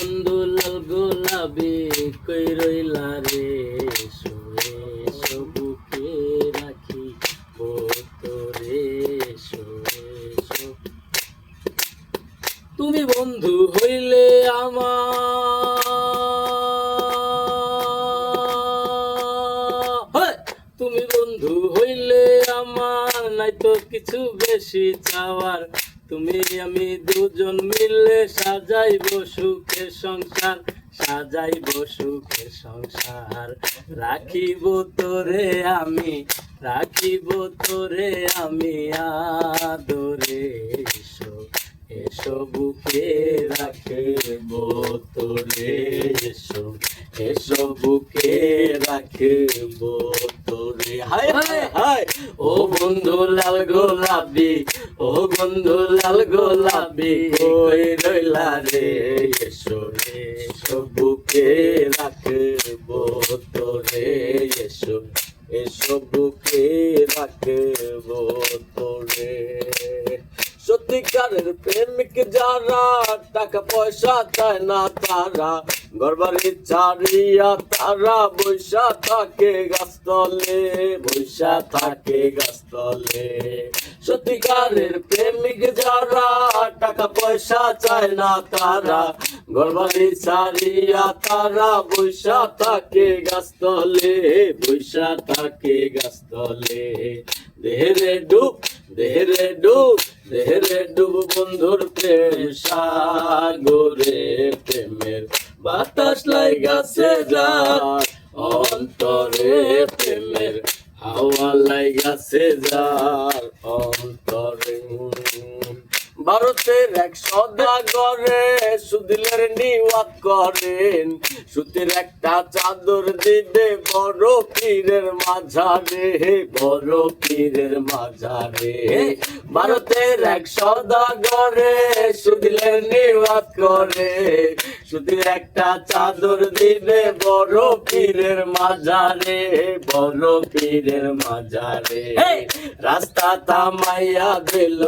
বন্ধু লাল গোলাপি কই রইলা রে শুয়ে সবুকে রাখি তোরে শুয়ে তুমি বন্ধু হইলে আমার! তুমি বন্ধু হইলে আমার নাই তো কিছু বেশি চাওয়ার তুমি আমি দুজন মিলে সাজাইব সুখের সংসার, সাজাইব সুখের সংসার। রাখিব তোরে আমি, রাখিব তোরে আমি আদরে। এসো এসো বুকে রাখিব তোরে, এসো এসো বুকে রাখিব ও বন্ধু লাল গোলাপি, ও বন্ধু লাল গোলাপি, কই রইলা রে? এসো এসো, বুকে রাখিব তোরে, এসো এসো, বুকে রাখিব তোরে। সত্যিকারের প্রেমিক যারা, টাকা পয়সা চায় না তারা গরবারি চারিয়া তারা বৈশা থাকে গাছতলে, বৈশা থাকে গাছতলে। সত্যিকারের প্রেমিক যারা, টাকা পয়সা চায় না তারা। গরবারি চারিয়া তারা বৈশা থাকে গাছতলে, বৈশা থাকে গাছতলে। দেহরে ডুব দেহরে ডুব দেহরে ডুব বন্ধুর প্রেম সাগরে প্রেমের বাতাস লাগাছে যার অন্তরে প্রেমের হাওয়া লাগাছে যার অন্তরে ভারতের এক সদাগরে সুদিলের নিওয়াত করেন, সুতির একটা চাদর দিবে বড় পীরের মাঝারে, বড় পীরের মাঝারে। ভারতের এক সদাগরে সুদিলের নিওয়াত করে সুতির একটা চাদর দিবে বড় পীরের মাঝারে বড় পীরের মাঝারে রাস্তা থামাইয়া দিল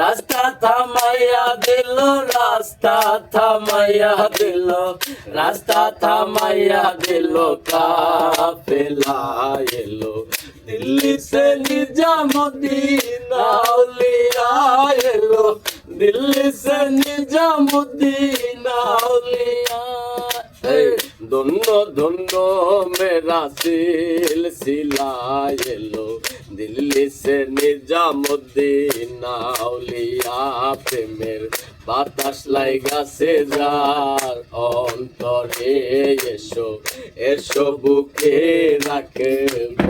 রাস্তা থামাইয়া দিল রাস্তা থামাইয়া দিল রাস্তা থামাইয়া দিল কাফেলা এলো। দিল্লি সে নিজামুদ্দিন আউলিয়া এলো। দিল্লি সে নিজামুদ্দিন ধন্য ধন্য মেরা সিলসিলা এলো। দিল্লি সে নিজামুদ্দিন আউলিয়া প্রেমের বাতাস লাইগাছে যার অন্তরে এসো এসো বুকে রাখব